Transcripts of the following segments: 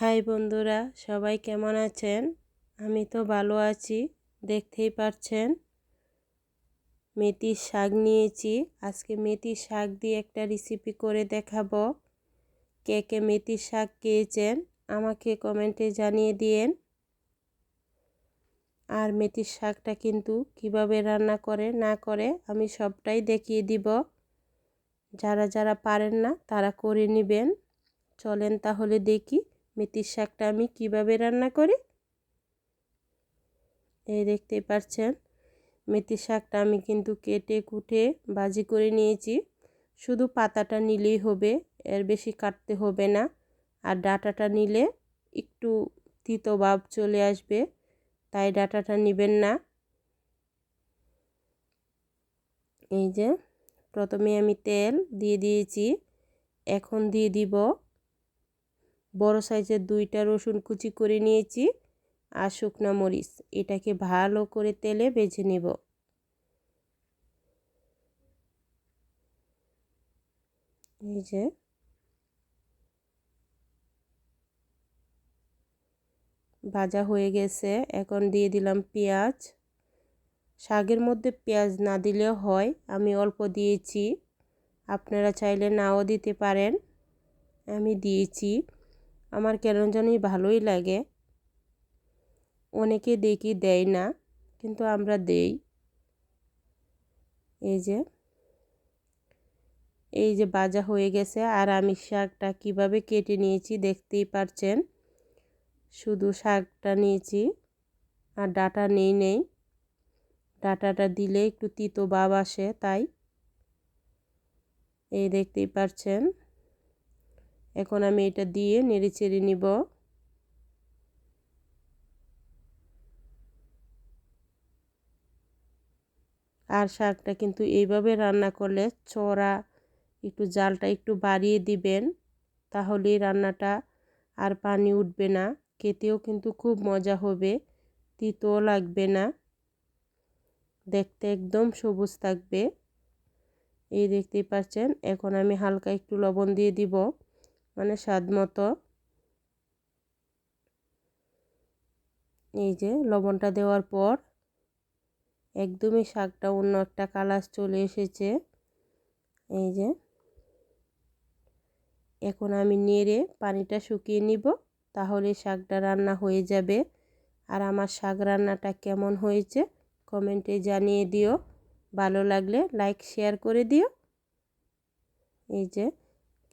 High বন্ধুরা, সবাই কেমন আছেন? আমি তো ভালো আছি, দেখতেই পাচ্ছেন মেথির শাক নিয়েছি। আজকে মেথির শাক দিয়ে একটা রেসিপি করে দেখাবো। কে কে মেথির শাক খেয়েছেন, আমাকে কমেন্টে জানিয়ে দিয়েন। আর মেথির শাকটা কিন্তু কীভাবে রান্না করে, না করে, আমি সবটাই দেখিয়ে দিব। যারা যারা পারেন না, তারা করে নেবেন। চলেন তাহলে দেখি মেথির শাকটা আমি কীভাবে রান্না করি? এই দেখতেই পাচ্ছেন মেথির শাকটা আমি কিন্তু কেটে কুটে বাজি করে নিয়েছি। শুধু পাতাটা নিলেই হবে, এর বেশি কাটতে হবে না। আর ডাটাটা নিলে একটু তিতো ভাব চলে আসবে, তাই ডাটাটা নেবেন না। এই যে, প্রথমে আমি তেল দিয়ে দিয়েছি, এখন দিয়ে দিব বড় সাইজের দুইটা রসুন কুচি করে নিয়েছি আর শুকনা মরিচ। এটাকে ভালো করে তেলে বেছে নেব। এই যে ভাজা হয়ে গেছে। এখন দিয়ে দিলাম পেঁয়াজ। শাকের মধ্যে পেঁয়াজ না দিলেও হয়, আমি অল্প দিয়েছি। আপনারা চাইলে নাও দিতে পারেন। আমি দিয়েছি। আমার কেন জানি ভালোই লাগে। অনেকে দেখি দেয় না, কিন্তু আমরা দেই। এই যে এই যে বাজা হয়ে গেছে, আর আমি শাকটা কীভাবে কেটে নিয়েছি দেখতেই পারছেন? শুধু শাকটা নিয়েছি, আর ডাটা নেই নেই। ডাটাটা দিলে একটু তিতো ভাব আসে, তাই। এই দেখতেই পারছেন? এখন আমি এটা দিয়ে নেড়ে চেড়ে নিব। আর শাকটা কিন্তু এইভাবে রান্না করলে চড়া, একটু জালটা একটু বাড়িয়ে দিবেন, তাহলেই রান্নাটা আর পানি উঠবে না। খেতেও কিন্তু খুব মজা হবে, তিতও লাগবে না। দেখতে একদম সবুজ থাকবে। এই দেখতেই পাচ্ছেন, এখন আমি হালকা একটু লবণ দিয়ে দিব। মানে স্বাদ মতো। এই যে লবণটা দেওয়ার পর একদমই শাকটা অন্য একটা কালার চলে এসেছে। এই যে এখন আমি নেড়ে পানিটা শুকিয়ে নিব, তাহলে শাকটা রান্না হয়ে যাবে। আর আমার শাক রান্নাটা কেমন হয়েছে কমেন্টে জানিয়ে দিও। ভালো লাগলে লাইক শেয়ার করে দিও। এই যে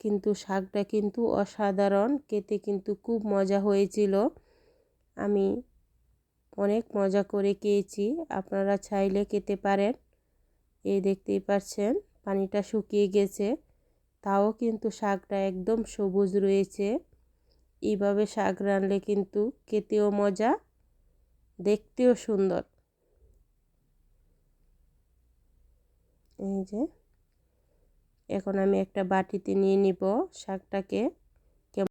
কিন্তু শাকটা কিন্তু অসাধারণ, খেতে কিন্তু খুব মজা হয়েছিল। আমি অনেক মজা করে খেয়েছি, আপনারা চাইলে খেতে পারেন। এই দেখতেই পাচ্ছেন, পানিটা শুকিয়ে গেছে, তাও কিন্তু শাকটা একদম সবুজ রয়েছে। এইভাবে শাক রানলে কিন্তু খেতেও মজা, দেখতেও সুন্দর। এই যে এখন আমি একটা বাটিতে নিয়ে নিব শাকটাকে।